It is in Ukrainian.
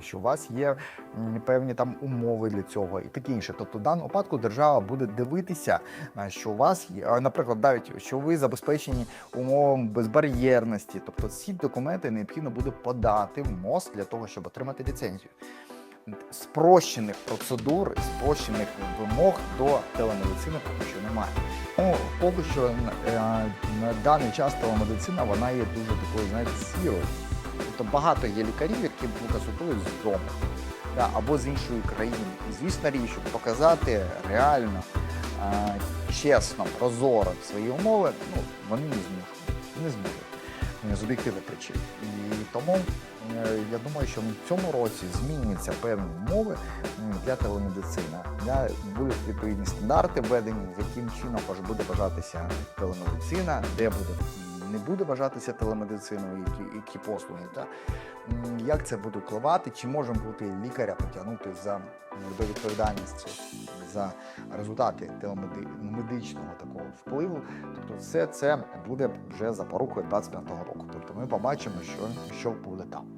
що у вас є певні там умови для цього і таке інше. Тобто, в даному випадку держава буде дивитися, що у вас є, наприклад, навіть що ви забезпечені умовами безбар'єрності. Тобто, ці документи необхідно буде подати в МОЗ для того, щоб отримати ліцензію. Спрощених процедур, спрощених вимог до телемедицини поки що немає. Ну, поки що е, на даний час телемедицина вона є дуже такою, знаєте, сірою. Тобто багато є лікарів, які консультують з дому да, або з іншої країни. І звісно річ, щоб показати реально, е, чесно, прозоро свої умови, ну, вони не зможуть. Не зможуть з об'єктивних причин. І тому е, я думаю, що в цьому році зміняться певні умови для телемедицини. Для, будуть відповідні стандарти введені, яким чином буде вважатися телемедицина, де буде не буде вважатися телемедициною, які, які послуги. Та? Як це буде впливати? Чи можемо бути лікаря потягнути за до відповідальності за результати телемедичного такого впливу? Тобто, все це буде вже за порукою 25-го року. Тобто ми побачимо, що, що буде там.